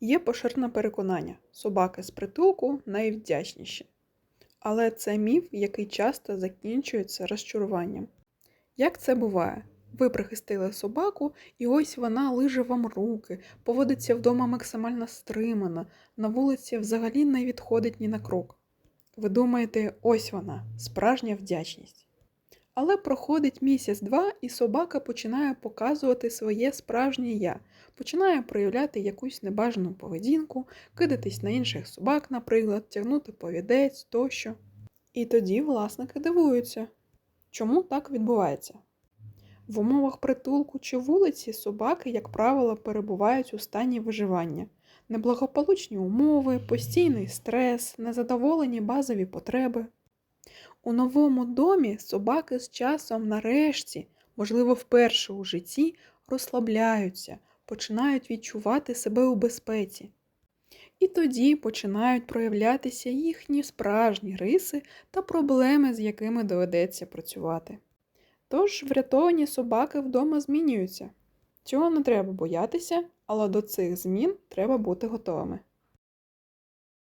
Є поширене переконання, собаки з притулку найвдячніші. Але це міф, який часто закінчується розчаруванням. Як це буває? Ви прихистили собаку, і ось вона лиже вам руки, поводиться вдома максимально стримано, на вулиці взагалі не відходить ні на крок. Ви думаєте, ось вона, справжня вдячність. Але проходить місяць-два, і собака починає показувати своє справжнє я, починає проявляти якусь небажану поведінку, кидатись на інших собак, наприклад, тягнути повідець тощо. І тоді власники дивуються, чому так відбувається. В умовах притулку чи вулиці собаки, як правило, перебувають у стані виживання. Неблагополучні умови, постійний стрес, незадоволені базові потреби. У новому домі собаки з часом нарешті, можливо, вперше у житті, розслабляються, починають відчувати себе у безпеці. І тоді починають проявлятися їхні справжні риси та проблеми, з якими доведеться працювати. Тож врятовані собаки вдома змінюються. Цього не треба боятися, але до цих змін треба бути готовими.